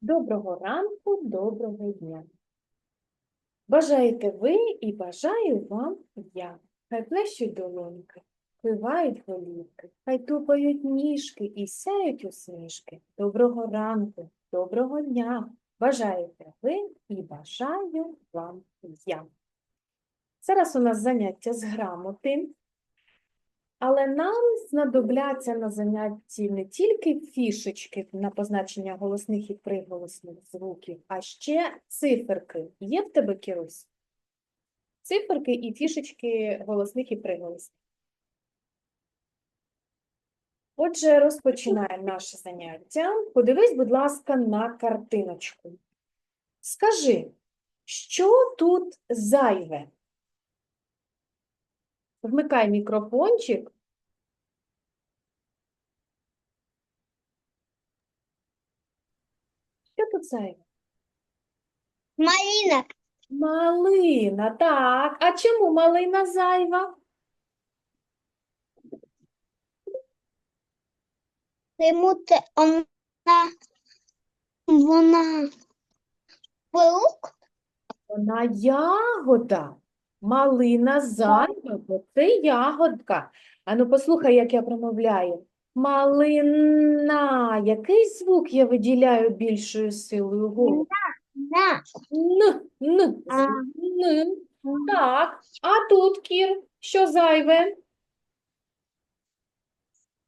Доброго ранку, доброго дня. Бажаєте ви і бажаю вам я. Хай плещуть долоньки, пливають голівки, хай тупають ніжки і сяють усмішки. Доброго ранку, доброго дня. Бажаєте ви і бажаю вам я. Зараз у нас заняття з грамоти. Але нам знадобляться на занятті не тільки фішечки на позначення голосних і приголосних звуків, а ще циферки. Є в тебе, Кірусь? Циферки і фішечки голосних і приголосних. Отже, розпочинаємо наше заняття. Подивись, будь ласка, на картиночку. Скажи, що тут зайве? Вмикай мікрофончик. Що тут зайве? Марина. Малина, так. А чому малина зайва? Тому це вона, вона. Вона ягода. Малина зайва, бо це ягодка. Ану, послухай, як я промовляю. Малина. Який звук я виділяю більшою силою голосу? Н, н, н. Так, а тут, Кір, що зайве?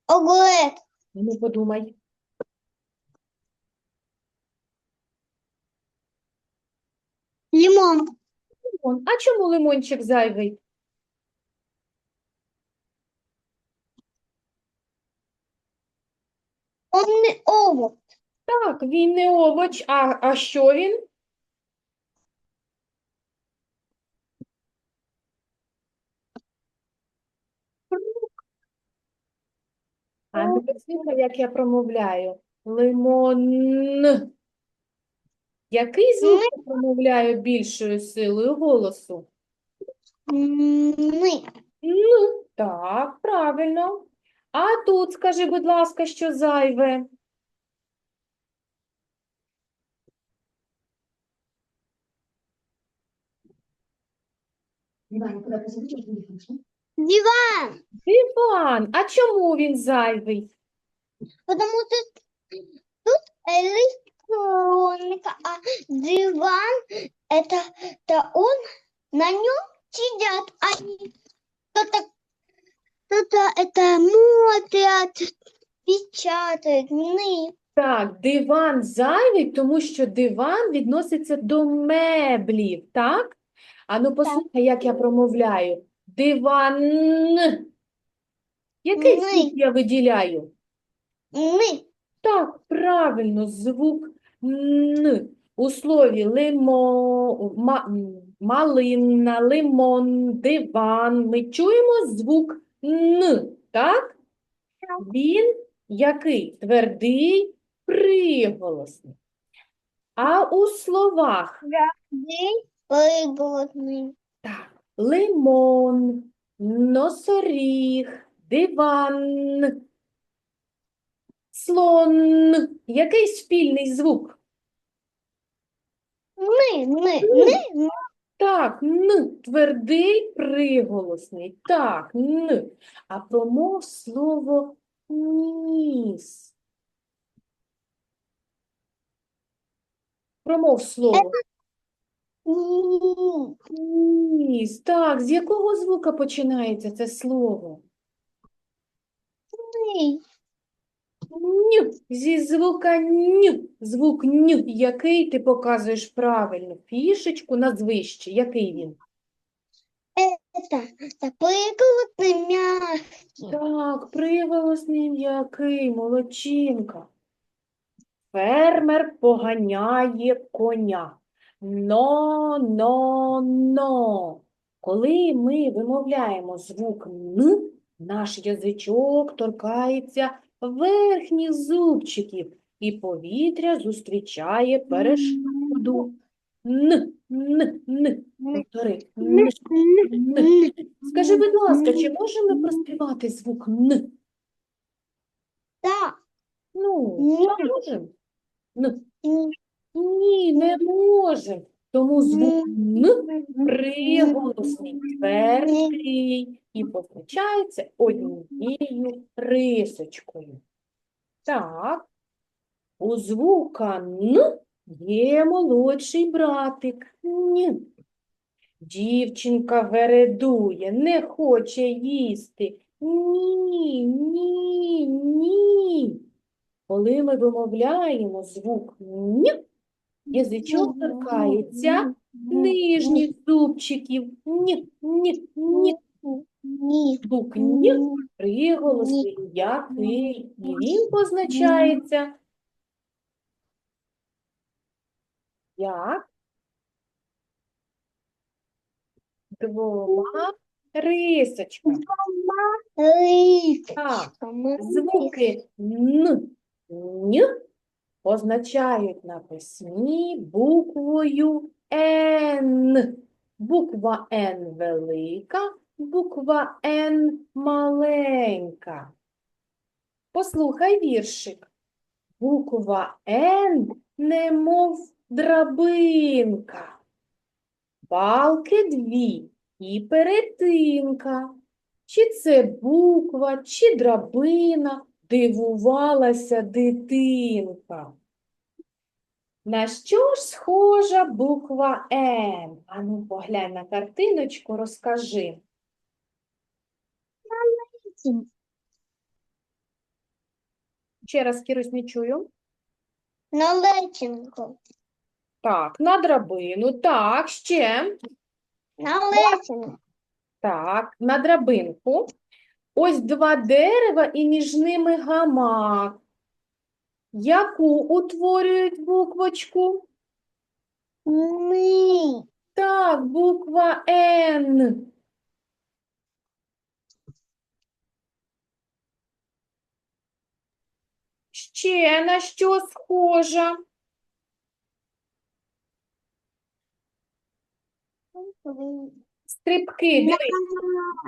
Огурець. Ну, подумай. Лимон. Лимон. А чому лимончик зайвий? Он не овоч. Так, він не овоч, а, а що він? А ну послухай, як я промовляю. Лимон. Який звук я промовляю більшою силою голосу? Ми. Ну, так, правильно. А тут скажи, будь ласка, що зайве? Диван. Диван. А чому він зайвий? Потому что тут электроника, а диван это, это он, на нем сидят они. Кто-то кто-то это смотрят, печатают, мы. Так, диван зайвий, тому що диван відноситься до меблів, так? Ану, послухай, як я промовляю. Диван. Який Ми. звук я виділяю? Мы. Так, правильно, звук Н. У слові лимо, ма, малина, лимон, диван. Ми чуємо звук Н, так? Він який? Твердий, приголосний. А у словах День выгодный. так, лимон, носоріг, диван, слон. Який спільний звук? Мы, мы, мы, мы. Так, н, твердий приголосний. Так, н. А промов слово ніс. Промов слово М, ніс. Так, з якого звука починається це слово? мы. Ню. Зі звука ню. Звук ню. Який ти показуєш правильно? Фішечку назви ще. Який він? Это, это выгодный мягкий. Так, приголосний м'який, молодчинка. Фермер поганяє коня. Но, но, но. Коли ми вимовляємо звук Н, наш язичок торкається верхніх зубчиків, і повітря зустрічає перешкоду. Н, н, н. Повтори. Н. Н. Скажи, будь ласка, чи можемо проспівати звук Н? Да, Ну, Ні. можемо? Ні. ні, не можемо. Тому звук Н приголосний, твердий і позначається однією рисочкою. Так, у звука Н є молодший братик Н. Дівчинка вередує, не хоче їсти. Ні, ні, ні. Коли ми вимовляємо звук Н, язичок торкається нижніх зубчиків. Ні, ні, ні. Ні. Звук Н приголосний який, і він позначається як двома рисочками. Так, звуки Н, Н позначають на письмі буквою Н. Буква Н велика, буква Н маленька. Послухай віршик. Буква Н немов драбинка. Палки дві і перетинка. Чи це буква, чи драбина, дивувалася дитинка. На що ж схожа буква Н? Ану, поглянь на картиночку, розкажи. Ще раз, Кірусь, не чую. На лесенку. Так, на драбину. Так, ще. На лесенку. Так, на драбинку. Ось два дерева і між ними гамак. Яку утворюють буквочку? Ми. Так, буква Н. Ще на що схожа? Стрибки, дивись.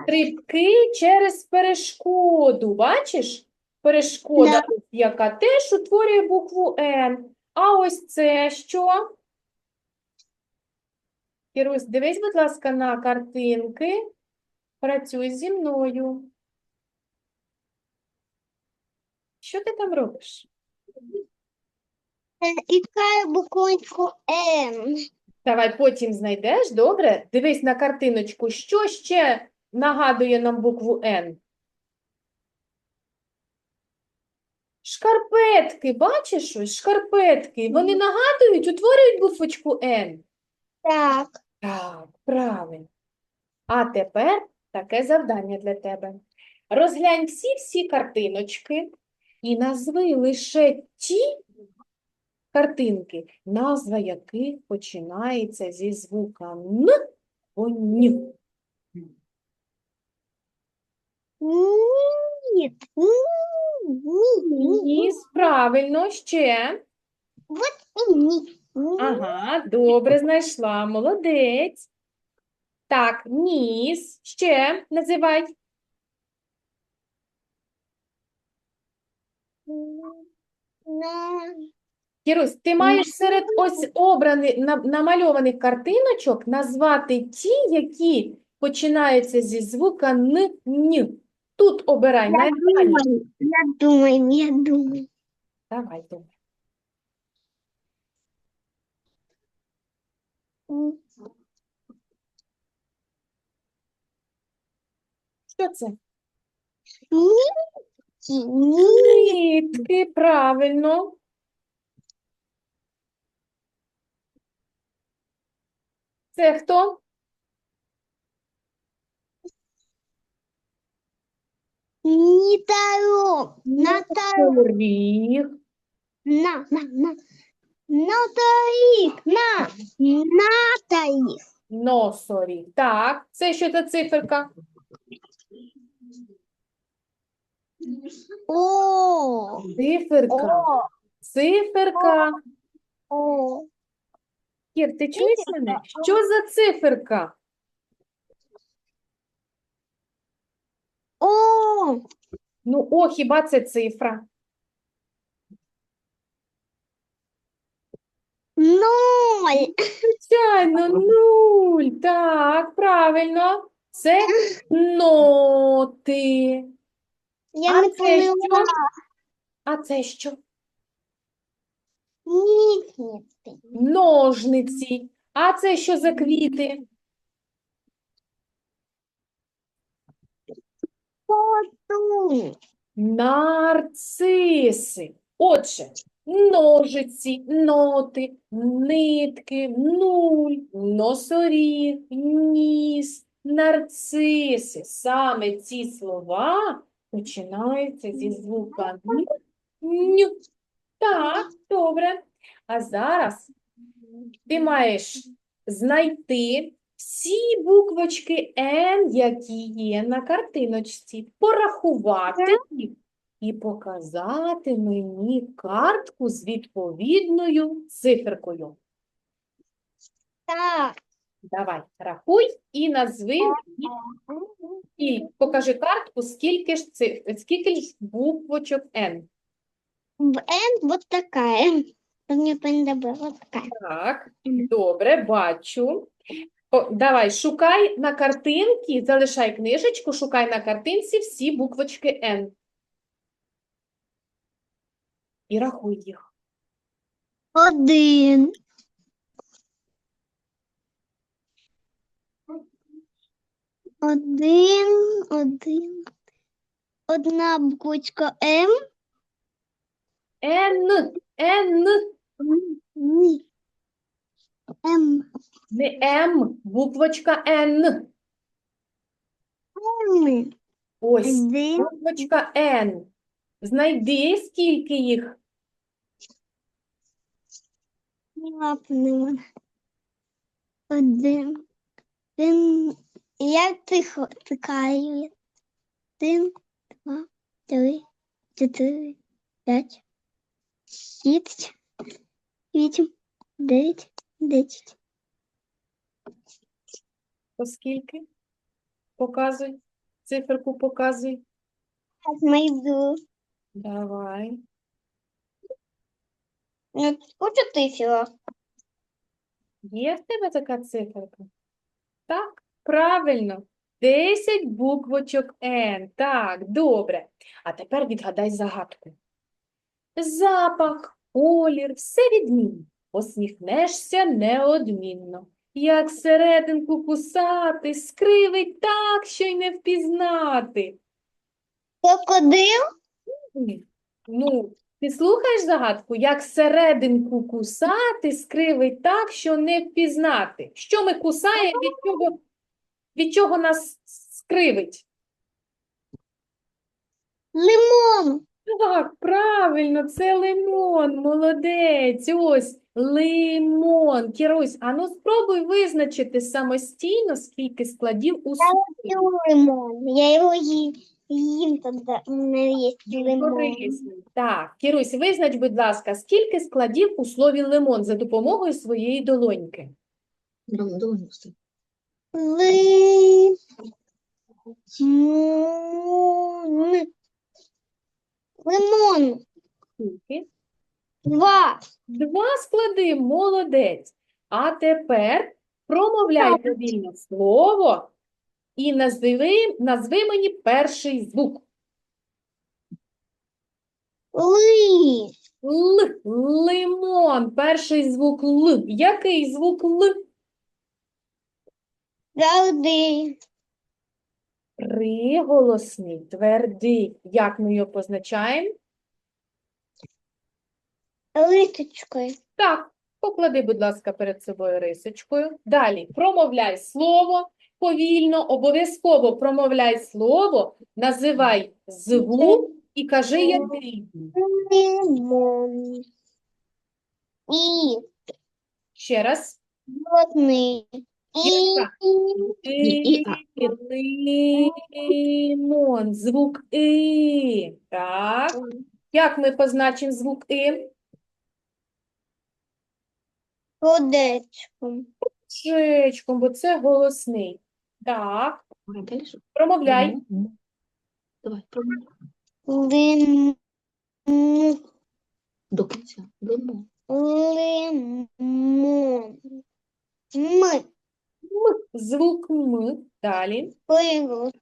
Стрибки через перешкоду. Бачиш? Перешкода, ось яка теж утворює букву Н. А ось це що? Кірусь, дивись, будь ласка, на картинки. Працюй зі мною. Що ти там робиш? Искаю буквочку М. Давай потім знайдеш, добре? Дивись на картиночку. Що ще нагадує нам букву Н? Шкарпетки, бачиш щось? Шкарпетки. Вони нагадують, утворюють буквочку Н. Так. Так, правильно. А тепер таке завдання для тебе. Розглянь всі-всі картиночки і назви лише ті картинки, назва яких починається зі звука Н або Н. Нет. Ні. Ніс, правильно, ще. Ні. Ага, добре знайшла, молодець. Так, ніс, ще називай. На. Кірусь, ти маєш серед ось обраних намальованих картиночок назвати ті, які починаються зі звука Н, Н. Тут обирай Я думаю, я думаю, я думаю. Давай, добре. Що це? Ні- Нитки, правильно. Це хто? Ниторок. Наторок. Оріх. На, на, на. Наторик. На. Наторик. Носоріг. Так, це що за циферка? О. Циферка. О. Циферка. О. Кір, ти чуєш мене? Що за циферка? О! Ну, о, хіба це цифра? Ноль. Звичайно, нуль. Так, правильно. Це ноти. Я А не це що? А це що? Нітниці. Ножниці. А це що за квіти? Потун. Нарциси. Отже, ножиці, ноти, нитки, нуль, носоріг, ніс, нарциси. Саме ці слова починаються зі звука ню. Так, добре. А зараз ти маєш знайти всі буквочки Н, які є на картиночці, порахувати їх і показати мені картку з відповідною циферкою. Так. Давай, рахуй і назви і покажи картку, скільки ж цифр, скільки ж буквочок Н. В N вот такая. Мне понравилась вот такая. Так, добре, бачу. О, давай, шукай на картинці, залишай книжечку, шукай на картинці всі буквочки Н. І рахуй їх. Один. Один, один. Одна буквочка М. Н, Н, Ні. М. не М, буквочка Н. М. Ось, Один. буквочка Н. Знайди, скільки їх. Один. Один. Я тихо тикаю. Один, два, три, чотири, п'ять, шість, вісім, дев'ять, десять. Оскільки? Показуй. Циферку показуй. Знайду. Давай. Ну, тисяча? Є в тебе така циферка? Так, правильно. 10 буквочок Н. Так, добре. А тепер відгадай загадку. Запах, колір, все відмінно. Посміхнешся неодмінно. Як серединку кусати, скривить так, що й не впізнати. Крокодил? Ну, ти слухаєш загадку? Як серединку кусати, скривить так, що не впізнати. Що ми кусаємо, від чого, від чого нас скривить? Лимон. Так, правильно, це лимон, молодець, ось лимон. Кірусь, а ну спробуй визначити самостійно, скільки складів у слові. Лимон. Я его ем, ем тогда. У меня есть лимон. Корисний. Так, Кірусь, визнач, будь ласка, скільки складів у слові лимон за допомогою своєї долоньки? Лимон. Лимон. Скільки? Два. Два склади, молодець. А тепер промовляй повільно слово і назви, назви мені перший звук. Ли. Л, лимон, перший звук Л. Який звук Л? Галди. Приголосний, твердий. Як ми його позначаємо? Литочкою. Так, поклади, будь ласка, перед собою рисочкою. Далі промовляй слово повільно, обов'язково промовляй слово, називай звук і кажи який. Лимон. І Ще раз. Жодний. І Яка? І, лимон, звук І. Так. Як ми позначимо звук І? Водечком. Шечком, бо це голосний. Так, промовляй. Лимон. До кінця. Лимон. Лимон. М. Звук М. Далі. Приголос.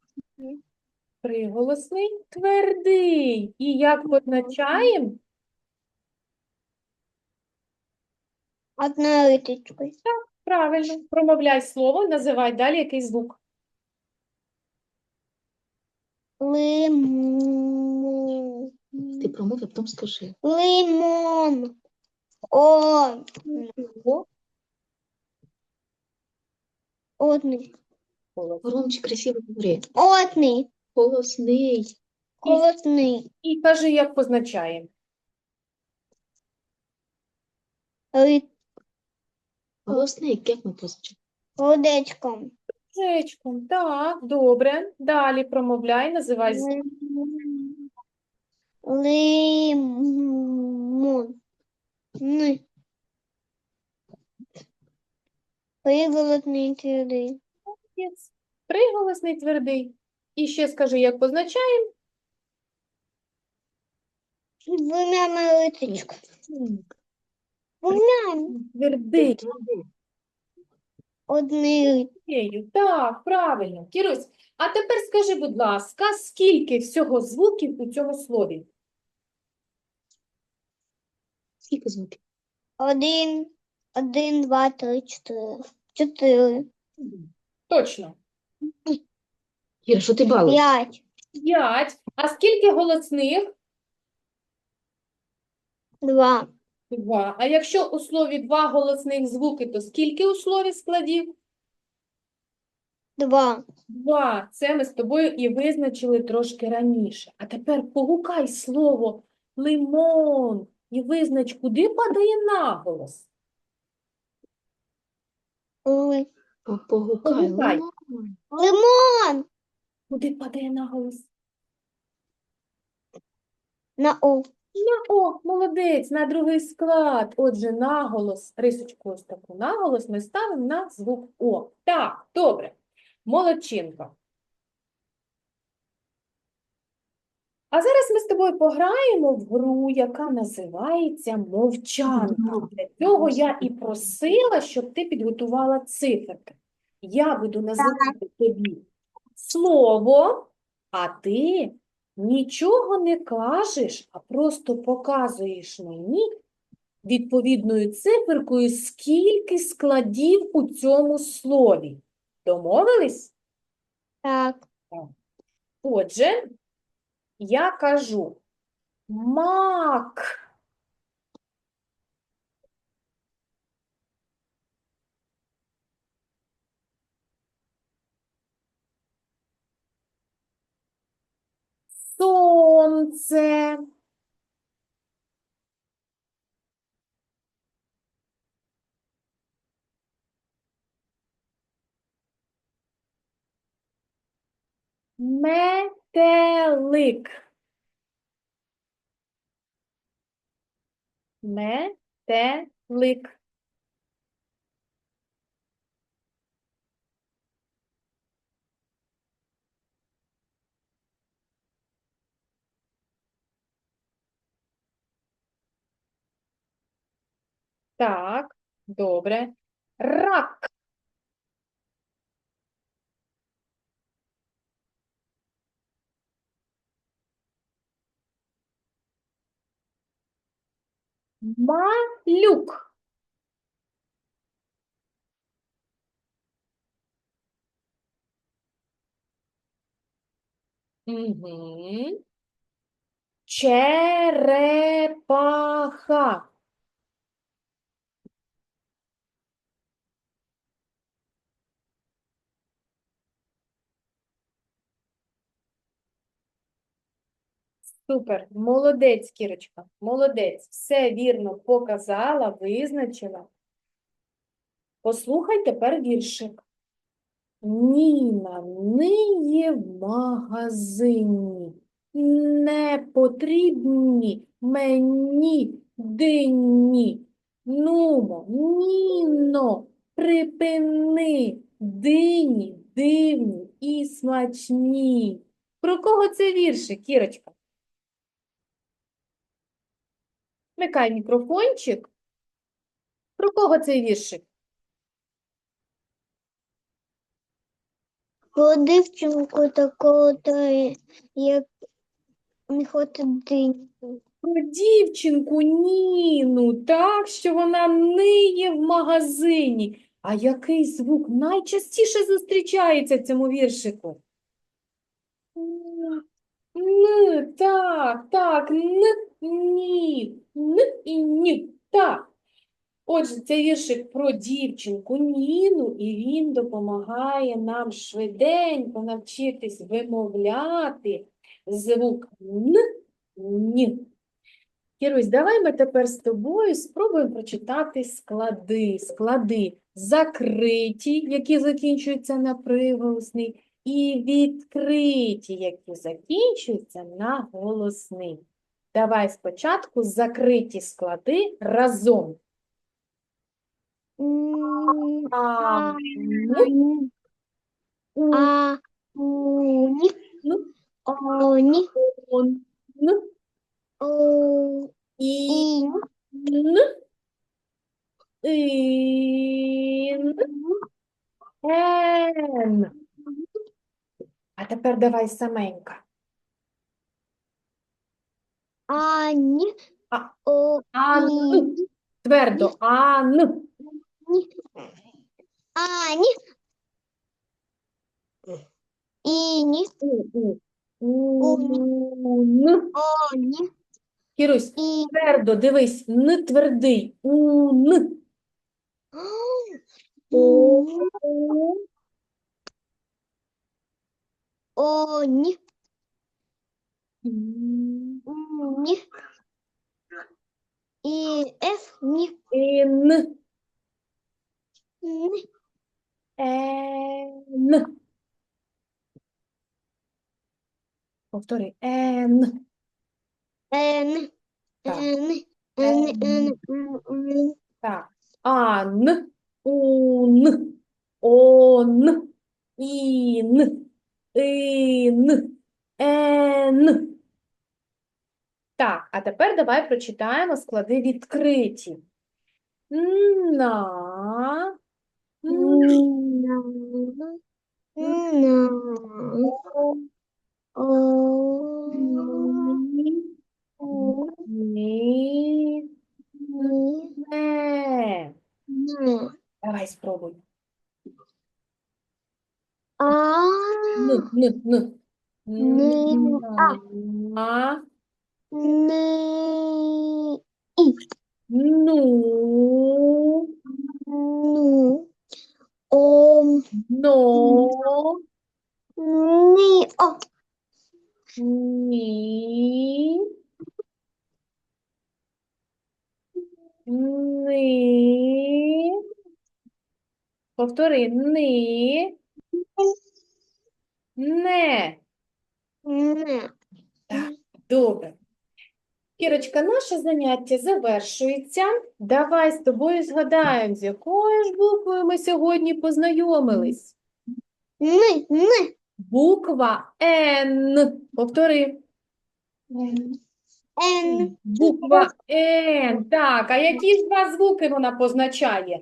Приголосний твердий. І як позначаємо? Одною риточкою. Правильно. Промовляй слово, називай далі який звук. Лимон. Ти промов, а потім скажи. Лимон. О. О, Одний. голосний. Громче, красиво говори. Одний. Голосний. Голосний. І кажи, як позначаємо. Ри- Голосний, як ми позначимо? Родечком. Жечком. Так, добре. Далі промовляй, називай звук. Лимон. Н. Приголосний твердий. Молодець. Приголосний твердий. І ще скажи, як позначаємо. Двумя риточками. Двумя. Твердий. Одний. Єю. Так, правильно. Кірусь, а тепер скажи, будь ласка, скільки всього звуків у цьому слові? Скільки звуків? Один. Один, два, три, чотири. Чотири. Точно. Іра, що ти балуєш? П'ять. П'ять. А скільки голосних? Два. Два. А якщо у слові два голосних звуки, то скільки у слові складів? Два. Два. Це ми з тобою і визначили трошки раніше. А тепер погукай слово лимон і визнач, куди падає наголос. Погукай. Лимон. Лимон. Куди падає наголос? На О. На О, молодець, на другий склад. Отже, наголос, рисочку ось таку наголос ми ставимо на звук О. Так, добре. Молодчинка. А зараз ми з тобою пограємо в гру, яка називається мовчанка. Для цього я і просила, щоб ти підготувала циферки. Я буду називати тобі слово, а ти нічого не кажеш, а просто показуєш мені відповідною циферкою, скільки складів у цьому слові. Домовились? Так. Отже, я кажу мак. Сонце. Метелик. Метелик. Так, добре. Рак. Малюк. Угу. Черепаха. Супер, молодець, Кірочка, молодець. Все вірно показала, визначила. Послухай тепер віршик. Ніна ниє в магазині. Не потрібні мені дині. Нумо, Ніно, припини дині, дивні і смачні. Про кого це віршик, Кірочка? Вмикай мікрофончик. Про кого цей віршик? Про дівчинку такого, як не хоче диньку. Про дівчинку Ніну, так, що вона ниє в магазині. А який звук найчастіше зустрічається в цьому віршику? Н, так, так, н, ні, н і ні, так. Отже, це віршик про дівчинку Ніну, і він допомагає нам швиденько навчитись вимовляти звук н, ні. Кірусь, давай ми тепер з тобою спробуємо прочитати склади. Склади закриті, які закінчуються на приголосний, і відкриті, які закінчуються на голосний. Давай спочатку закриті склади разом. А, А, Ну. он, і, ін, ен. А тепер давай саменька. А, ні, А, о, Ан. Твердо. Ан. ні, а, ні, і, ні, У, у. У, н. о, ні, Кірусь, і, твердо, дивись, н твердий. У, н. У, о, ні, н. ні, і, ф, ні, Ін. ні, Ен. Повтори. Н, н, н, н, н, н, Так. Ан. Ун. Он. Ін. Ін. Ен. Так, а тепер давай прочитаємо склади відкриті. На. Не. Давай спробуй. а, Н, н, н. А. Не, Ну. ну, ом, Но. ні, о, Ні. Ни. Повтори. Ни. Не. не, Добре. Кірочка, наше заняття завершується. Давай з тобою згадаємо, з якою ж буквою ми сьогодні познайомились. ни, ни, Буква Н. Повтори. ен, Буква Н. Так, а які ж два звуки вона позначає?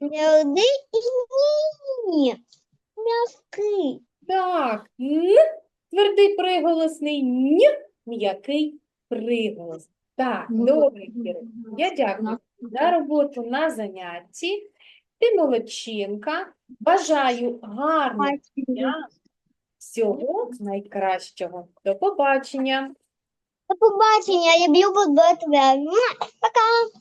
твердий і ні, м'який, Так, Н. Твердий приголосний, Н. М'який приголос. Так, Ну, добре, Кіро. Я дякую за роботу на занятті. Ти молодчинка. Бажаю гарного дня. Всього найкращого. До побачення. До побачення, я люблю тебе. Пока.